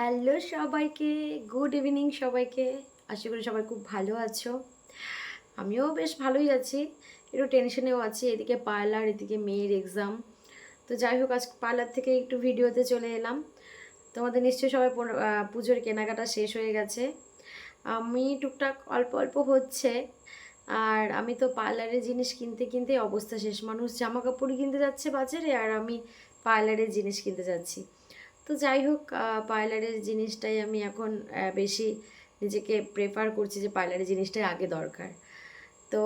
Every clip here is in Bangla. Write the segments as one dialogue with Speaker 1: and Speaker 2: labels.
Speaker 1: হ্যালো সবাইকে, গুড ইভিনিং সবাইকে। আশা করি সবাই খুব ভালো আছো। আমিও বেশ ভালোই আছি। একটু টেনশনেও আছি, এদিকে পার্লার, এদিকে মেয়ের এক্সাম তো যাই হোক আজ পার্লার থেকে একটু ভিডিওতে চলে এলাম। তোমাদের নিশ্চয়ই সবাই পুজোর কেনাকাটা শেষ হয়ে গেছে। আমি টুকটাক অল্প অল্প হচ্ছে, আর আমি তো পার্লারের জিনিস কিনতে কিনতে অবস্থা শেষ। মানুষ জামা কাপড় কিনতে যাচ্ছে বাজারে, আর আমি পার্লারের জিনিস কিনতে যাচ্ছি। তো যাই হোক পার্লারের জিনিসটাই আমি এখন বেশি নিজেকে প্রেফার করছি যে পার্লারের জিনিসটাই আগে দরকার। তো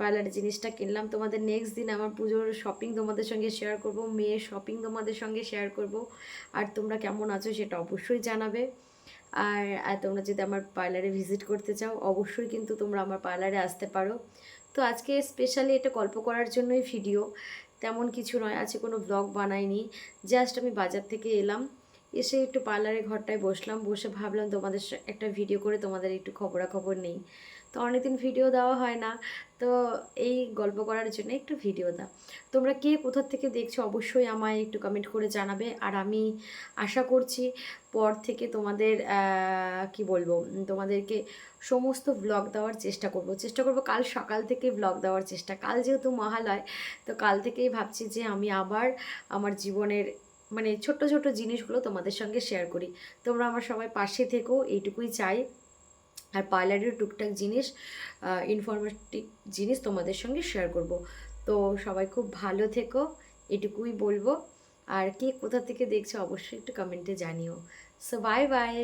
Speaker 1: পার্লারের জিনিসটা কিনলাম তোমাদের নেক্সট দিন আমার পুজোর শপিং তোমাদের সঙ্গে শেয়ার করব, মেয়ের শপিং তোমাদের সঙ্গে শেয়ার করব। আর তোমরা কেমন আছো সেটা অবশ্যই জানাবে। আর আর তোমরা যদি আমার পার্লারে ভিজিট করতে চাও, অবশ্যই কিন্তু তোমরা আমার পার্লারে আসতে পারো। তো আজকে স্পেশালি এটা গল্প করার জন্যই ভিডিও তেমন কিছু নয়, আজকে কোনো ব্লগ বানাইনি জাস্ট আমি বাজার থেকে এলাম। এসে একটু পার্লারের ঘরটায় বসলাম, বসে ভাবলাম তোমাদের একটা ভিডিও করে তোমাদের একটু খবরাখবর নেই। তো অনেকদিন ভিডিও দেওয়া হয় না, তো এই গল্প করার জন্য একটু ভিডিও দাও। তোমরা কে কোথার থেকে দেখছ অবশ্যই আমায় একটু কমেন্ট করে জানাবে। আর আমি আশা করছি পর থেকে তোমাদের কি বলব তোমাদেরকে সমস্ত ব্লগ দেওয়ার চেষ্টা করব। চেষ্টা করব কাল সকাল থেকে ব্লগ দেওয়ার চেষ্টা। কাল যেহেতু মহালয়, তো কাল থেকেই ভাবছি যে আমি আবার আমার জীবনের মানে ছোট্ট ছোট্ট জিনিসগুলো তোমাদের সঙ্গে শেয়ার করি। তোমরা আমার সবাই পাশে থেকো, এইটুকুই চাই। আর পার্লারের টুকটাক জিনিস ইনফরমেটিভ জিনিস তোমাদের সঙ্গে শেয়ার করব। তো সবাই খুব ভালো থেকো এটুকুই বলব। আর কে কোথা থেকে দেখছ অবশ্যই একটু কমেন্টে জানিও। So bye bye